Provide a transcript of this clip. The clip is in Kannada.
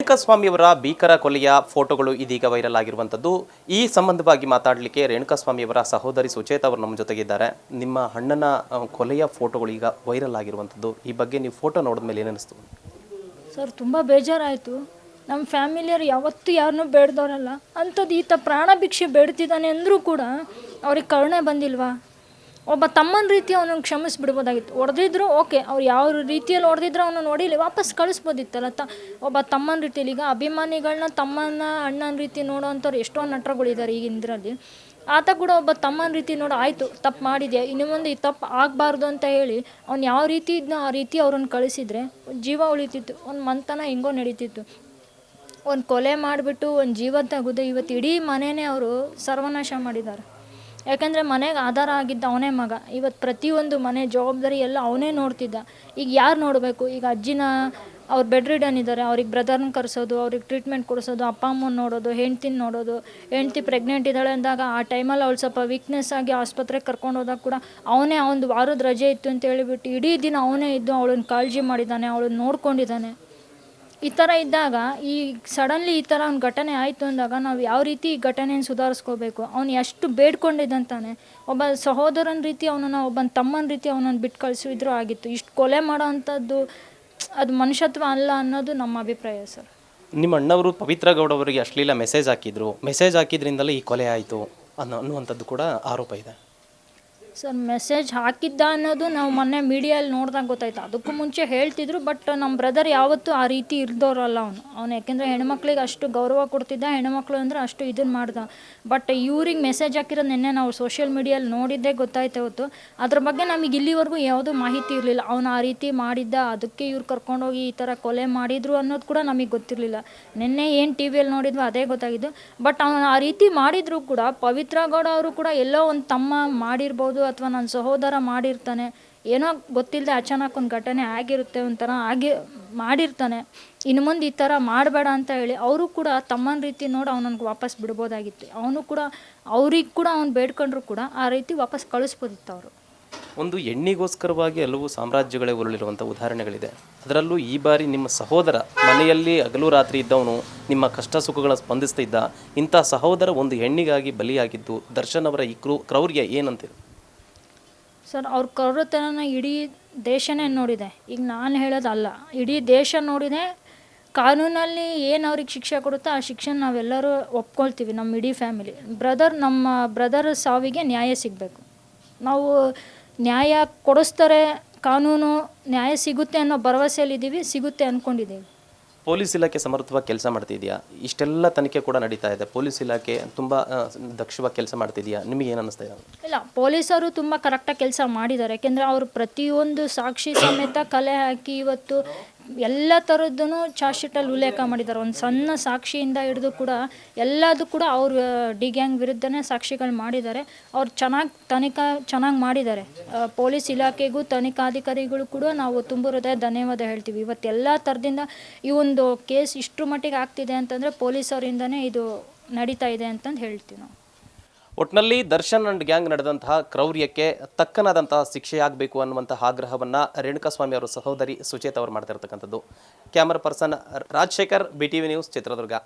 ರೇಣುಕಾಸ್ವಾಮಿಯವರ ಭೀಕರ ಕೊಲೆಯ ಫೋಟೋಗಳು ಇದೀಗ ವೈರಲ್ ಆಗಿರುವಂಥದ್ದು. ಈ ಸಂಬಂಧವಾಗಿ ಮಾತಾಡಲಿಕ್ಕೆ ರೇಣುಕಾಸ್ವಾಮಿಯವರ ಸಹೋದರಿ ಸುಚೇತ ಅವರು ನಮ್ಮ ಜೊತೆಗಿದ್ದಾರೆ. ನಿಮ್ಮ ಅಣ್ಣನ ಕೊಲೆಯ ಫೋಟೋಗಳು ಈಗ ವೈರಲ್ ಆಗಿರುವಂಥದ್ದು. ಈ ಬಗ್ಗೆ ನೀವು ಫೋಟೋ ನೋಡಿದ ಮೇಲೆ ಏನಿಸ್ತು ಸರ್, ತುಂಬ ಬೇಜಾರಾಯಿತು. ನಮ್ಮ ಫ್ಯಾಮಿಲಿಯವ್ರು ಯಾವತ್ತೂ ಯಾರನ್ನೂ ಬೇಡ್ದವ್ರಲ್ಲ. ಅಂಥದ್ದು ಈತ ಪ್ರಾಣ ಭಿಕ್ಷೆ ಬೇಡ್ತಿದ್ದಾನೆ ಅಂದರೂ ಕೂಡ ಅವ್ರಿಗೆ ಕರುಣೆ ಬಂದಿಲ್ವಾ? ಒಬ್ಬ ತಮ್ಮನ ರೀತಿ ಅವನನ್ನು ಕ್ಷಮಿಸ್ಬಿಡ್ಬೋದಾಗಿತ್ತು. ಹೊಡೆದಿದ್ರು ಓಕೆ, ಅವ್ರು ಯಾವ ರೀತಿಯಲ್ಲಿ ಹೊಡೆದಿದ್ರು ಅವನು ನೋಡಿಲಿ ವಾಪಸ್ ಕಳಿಸ್ಬೋದಿತ್ತಲ್ಲ ತ, ಒಬ್ಬ ತಮ್ಮನ ರೀತಿಯಲ್ಲಿ. ಈಗ ಅಭಿಮಾನಿಗಳನ್ನ ತಮ್ಮನ ಅಣ್ಣನ ರೀತಿ ನೋಡೋವಂಥವ್ರು ಎಷ್ಟೋ ನಟರುಗಳಿದ್ದಾರೆ ಈಗಿನ ಇದರಲ್ಲಿ ಆತ ಕೂಡ ಒಬ್ಬ ತಮ್ಮನ ರೀತಿ ನೋಡು, ಆಯಿತು, ತಪ್ಪು ಮಾಡಿದೆ ಇನ್ನು ಮುಂದೆ ಈ ತಪ್ಪು ಆಗಬಾರ್ದು ಅಂತ ಹೇಳಿ ಅವ್ನು ಯಾವ ರೀತಿ ಇದ್ನೋ ಆ ರೀತಿ ಅವ್ರನ್ನ ಕಳಿಸಿದರೆ ಜೀವ ಉಳಿತಿತ್ತು. ಒಂದು ಮಂತನ ಹೆಂಗೋ ನಡೀತಿತ್ತು. ಒಂದು ಕೊಲೆ ಮಾಡಿಬಿಟ್ಟು ಒಂದು ಜೀವ ತೆಗೆದು ಇವತ್ತು ಇಡೀ ಮನೆಯೇ ಅವರು ಸರ್ವನಾಶ ಮಾಡಿದ್ದಾರೆ. ಯಾಕಂದರೆ ಮನೆಗೆ ಆಧಾರ ಆಗಿದ್ದ ಅವನೇ ಮಗ. ಇವತ್ತು ಪ್ರತಿಯೊಂದು ಮನೆ ಜವಾಬ್ದಾರಿ ಎಲ್ಲ ಅವನೇ ನೋಡ್ತಿದ್ದ. ಈಗ ಯಾರು ನೋಡಬೇಕು? ಈಗ ಅಜ್ಜಿನ ಅವ್ರು ಬೆಡ್ ರಿಡನ್ ಇದ್ದಾರೆ ಅವ್ರಿಗೆ ಬ್ರದರ್ನ ಕರೆಸೋದು, ಅವ್ರಿಗೆ ಟ್ರೀಟ್ಮೆಂಟ್ ಕೊಡಿಸೋದು, ಅಪ್ಪ ಅಮ್ಮನ ನೋಡೋದು, ಹೆಂಡ್ತಿನ ನೋಡೋದು. ಹೆಂಡ್ತಿ ಪ್ರೆಗ್ನೆಂಟ್ ಇದ್ದಾಳೆ ಅಂದಾಗ ಆ ಟೈಮಲ್ಲಿ ಅವಳು ಸ್ವಲ್ಪ ವೀಕ್ನೆಸ್ ಆಗಿ ಆಸ್ಪತ್ರೆಗೆ ಕರ್ಕೊಂಡು ಹೋದಾಗ ಕೂಡ ಅವನೇ ಒಂದು ವಾರದ ರಜೆ ಇತ್ತು ಅಂತ ಹೇಳಿಬಿಟ್ಟು ಇಡೀ ದಿನ ಅವನೇ ಇದ್ದು ಅವಳನ್ನ ಕಾಳಜಿ ಮಾಡಿದ್ದಾನೆ ಅವಳನ್ನ ನೋಡ್ಕೊಂಡಿದ್ದಾನೆ ಈ ಥರ ಇದ್ದಾಗ ಈ ಸಡನ್ಲಿ ಈ ಥರ ಒಂದು ಘಟನೆ ಆಯಿತು ಅಂದಾಗ ನಾವು ಯಾವ ರೀತಿ ಈ ಘಟನೆಯನ್ನು ಸುಧಾರಿಸ್ಕೋಬೇಕು? ಅವ್ನು ಎಷ್ಟು ಬೇಡ್ಕೊಂಡಿದ್ದಂತಾನೆ. ಒಬ್ಬ ಸಹೋದರನ ರೀತಿ ಅವನನ್ನು, ಒಬ್ಬನ ತಮ್ಮನ ರೀತಿ ಅವನನ್ನು ಬಿಟ್ಟು ಕಳಿಸಿದ್ರು ಆಗಿತ್ತು. ಇಷ್ಟು ಕೊಲೆ ಮಾಡೋ ಅಂಥದ್ದು ಅದು ಮನುಷ್ಯತ್ವ ಅಲ್ಲ ಅನ್ನೋದು ನಮ್ಮ ಅಭಿಪ್ರಾಯ ಸರ್. ನಿಮ್ಮ ಅಣ್ಣವರು ಪವಿತ್ರ ಗೌಡ ಅವರಿಗೆ ಅಶ್ಲೀಲ ಮೆಸೇಜ್ ಹಾಕಿದ್ರು. ಮೆಸೇಜ್ ಹಾಕಿದ್ರಿಂದಲೇ ಈ ಕೊಲೆ ಆಯಿತು ಅನ್ನೋ ಅನ್ನುವಂಥದ್ದು ಕೂಡ ಆರೋಪ ಇದೆ. ಸರ್ ಮೆಸೇಜ್ ಹಾಕಿದ್ದ ಅನ್ನೋದು ನಾವು ಮೊನ್ನೆ ಮೀಡಿಯಲ್ಲಿ ನೋಡಿದಾಗ ಗೊತ್ತಾಯ್ತು. ಅದಕ್ಕೂ ಮುಂಚೆ ಹೇಳ್ತಿದ್ರು ಬಟ್ ನಮ್ಮ ಬ್ರದರ್ ಯಾವತ್ತೂ ಆ ರೀತಿ ಇರ್ದವ್ರಲ್ಲ ಅವನು. ಅವನು ಯಾಕೆಂದರೆ ಹೆಣ್ಮಕ್ಳಿಗೆ ಅಷ್ಟು ಗೌರವ ಕೊಡ್ತಿದ್ದ, ಹೆಣ್ಮಕ್ಳು ಅಂದರೆ ಅಷ್ಟು ಇದನ್ನು ಮಾಡ್ದ. ಬಟ್ ಇವ್ರಿಗೆ ಮೆಸೇಜ್ ಹಾಕಿರೋದು ನಿನ್ನೆ ನಾವು ಸೋಷಿಯಲ್ ಮೀಡಿಯಲ್ಲಿ ನೋಡಿದ್ದೇ ಗೊತ್ತಾಯ್ತು ಹೊತ್ತು. ಅದ್ರ ಬಗ್ಗೆ ನಮಗೆ ಇಲ್ಲಿವರೆಗೂ ಯಾವುದೂ ಮಾಹಿತಿ ಇರಲಿಲ್ಲ. ಅವನು ಆ ರೀತಿ ಮಾಡಿದ್ದ, ಅದಕ್ಕೆ ಇವ್ರು ಕರ್ಕೊಂಡೋಗಿ ಈ ಥರ ಕೊಲೆ ಮಾಡಿದ್ರು ಅನ್ನೋದು ಕೂಡ ನಮಗೆ ಗೊತ್ತಿರಲಿಲ್ಲ. ನಿನ್ನೆ ಏನು ಟಿ ವಿಯಲ್ಲಿ ನೋಡಿದ್ವೋ ಅದೇ ಗೊತ್ತಾಗಿದ್ದು. ಬಟ್ ಅವನು ಆ ರೀತಿ ಮಾಡಿದ್ರು ಕೂಡ, ಪವಿತ್ರ ಗೌಡ ಅವರು ಕೂಡ ಎಲ್ಲೋ ಒಂದು ತಮ್ಮ ಮಾಡಿರ್ಬೋದು ಅಥವಾ ನನ್ನ ಸಹೋದರ ಮಾಡಿರ್ತಾನೆ, ಏನೋ ಗೊತ್ತಿಲ್ಲದೆ ಅಚಾನಕ್ ಒಂದು ಘಟನೆ ಆಗಿರುತ್ತೆ ಒಂಥರ ಆಗಿ ಮಾಡಿರ್ತಾನೆ, ಇನ್ನು ಮುಂದೆ ಈ ಥರ ಮಾಡಬೇಡ ಅಂತ ಹೇಳಿ ಅವರು ಕೂಡ ತಮ್ಮನ ರೀತಿ ನೋಡಿ ಅವನನ್ನು ವಾಪಸ್ ಬಿಡ್ಬೋದಾಗಿತ್ತು. ಅವನು ಕೂಡ, ಅವ್ರಿಗೆ ಕೂಡ ಅವ್ನು ಬೇಡ್ಕೊಂಡ್ರು ಕೂಡ ಆ ರೀತಿ ವಾಪಸ್ ಕಳಿಸ್ಬೋದಿತ್ತು ಅವರು. ಒಂದು ಎಣ್ಣಿಗೋಸ್ಕರವಾಗಿ ಹಲವು ಸಾಮ್ರಾಜ್ಯಗಳೇ ಉರುಳಿರುವಂಥ ಉದಾಹರಣೆಗಳಿದೆ. ಅದರಲ್ಲೂ ಈ ಬಾರಿ ನಿಮ್ಮ ಸಹೋದರ ಮನೆಯಲ್ಲಿ ಹಗಲು ರಾತ್ರಿ ಇದ್ದವನು, ನಿಮ್ಮ ಕಷ್ಟ ಸುಖಗಳ ಸ್ಪಂದಿಸ್ತಿದ್ದ ಇಂಥ ಸಹೋದರ ಒಂದು ಹೆಣ್ಣಿಗಾಗಿ ಬಲಿಯಾಗಿದ್ದು ದರ್ಶನ್ ಅವರ ಈ ಕ್ರೌ, ಕ್ರೌರ್ಯ ಏನಂತೀರಿ? ಸರ್, ಅವ್ರ ಕರುತನ ಇಡೀ ದೇಶನೇ ನೋಡಿದೆ. ಈಗ ನಾನು ಹೇಳೋದಲ್ಲ, ಇಡೀ ದೇಶ ನೋಡಿದೆ, ಕಾನೂನಲ್ಲಿ ಏನು ಅವ್ರಿಗೆ ಶಿಕ್ಷೆ ಕೊಡುತ್ತೋ ಆ ಶಿಕ್ಷೆ ನಾವೆಲ್ಲರೂ ಒಪ್ಕೊಳ್ತೀವಿ ನಮ್ಮ ಇಡೀ ಫ್ಯಾಮಿಲಿ. ಬ್ರದರ್, ನಮ್ಮ ಬ್ರದರ್ ಸಾವಿಗೆ ನ್ಯಾಯ ಸಿಗಬೇಕು. ನಾವು ನ್ಯಾಯ ಕೊಡಿಸ್ತಾರೆ, ಕಾನೂನು ನ್ಯಾಯ ಸಿಗುತ್ತೆ ಅನ್ನೋ ಭರವಸೆಯಲ್ಲಿದ್ದೀವಿ, ಸಿಗುತ್ತೆ ಅಂದ್ಕೊಂಡಿದ್ದೀವಿ ಪೊಲೀಸ್ ಇಲಾಖೆ ಸಮರ್ಥವಾಗಿ ಕೆಲಸ ಮಾಡ್ತಿದೆಯಾ? ಇಷ್ಟೆಲ್ಲ ತನಿಖೆ ಕೂಡ ನಡೀತಾ ಇದೆ. ಪೊಲೀಸ್ ಇಲಾಖೆ ತುಂಬ ದಕ್ಷವಾಗಿ ಕೆಲಸ ಮಾಡ್ತಿದೆಯಾ? ನಿಮಗೆ ಏನು ಅನ್ನಿಸ್ತಾ ಇದೆ? ಇಲ್ಲ, ಪೊಲೀಸರು ತುಂಬ ಕರೆಕ್ಟಾಗಿ ಕೆಲಸ ಮಾಡಿದ್ದಾರೆ. ಯಾಕೆಂದರೆ ಅವರು ಪ್ರತಿಯೊಂದು ಸಾಕ್ಷಿ ಸಮೇತ ಕಲೆ ಹಾಕಿ ಇವತ್ತು ಎಲ್ಲ ಥರದ್ದು ಚಾರ್ಜ್ ಶೀಟಲ್ಲಿ ಉಲ್ಲೇಖ ಮಾಡಿದ್ದಾರೆ. ಒಂದು ಸಣ್ಣ ಸಾಕ್ಷಿಯಿಂದ ಹಿಡಿದು ಕೂಡ ಎಲ್ಲದೂ ಕೂಡ ಅವರು ಡಿ ಗ್ಯಾಂಗ್ ವಿರುದ್ಧನೇ ಸಾಕ್ಷಿಗಳು ಮಾಡಿದ್ದಾರೆ. ಅವ್ರು ಚೆನ್ನಾಗಿ ತನಿಖಾ, ಚೆನ್ನಾಗಿ ಮಾಡಿದ್ದಾರೆ. ಪೊಲೀಸ್ ಇಲಾಖೆಗೂ ತನಿಖಾಧಿಕಾರಿಗಳು ಕೂಡ ನಾವು ತುಂಬ ಹೃದಯ ಧನ್ಯವಾದ ಹೇಳ್ತೀವಿ. ಇವತ್ತೆಲ್ಲ ಥರದಿಂದ ಈ ಒಂದು ಕೇಸ್ ಇಷ್ಟರ ಮಟ್ಟಿಗೆ ಆಗ್ತಿದೆ ಅಂತಂದರೆ ಪೊಲೀಸವರಿಂದನೇ ಇದು ನಡೀತಾ ಇದೆ ಅಂತಂದು ಹೇಳ್ತೀವಿ ನಾವು. ಒಟ್ಟಿನಲ್ಲಿ ದರ್ಶನ್ ಅಂಡ್ ಗ್ಯಾಂಗ್ ನಡೆದಂತಹ ಕ್ರೌರ್ಯಕ್ಕೆ ತಕ್ಕನಾದಂತಹ ಶಿಕ್ಷೆಯಾಗಬೇಕು ಅನ್ನುವಂತಹ ಆಗ್ರಹವನ್ನು ರೇಣುಕಾಸ್ವಾಮಿ ಅವರ ಸಹೋದರಿ ಸುಚೇತ್ ಅವರು ಮಾಡ್ತಿರ್ತಕ್ಕಂಥದ್ದು. Camera person Rajashekar B T news Chitradurga.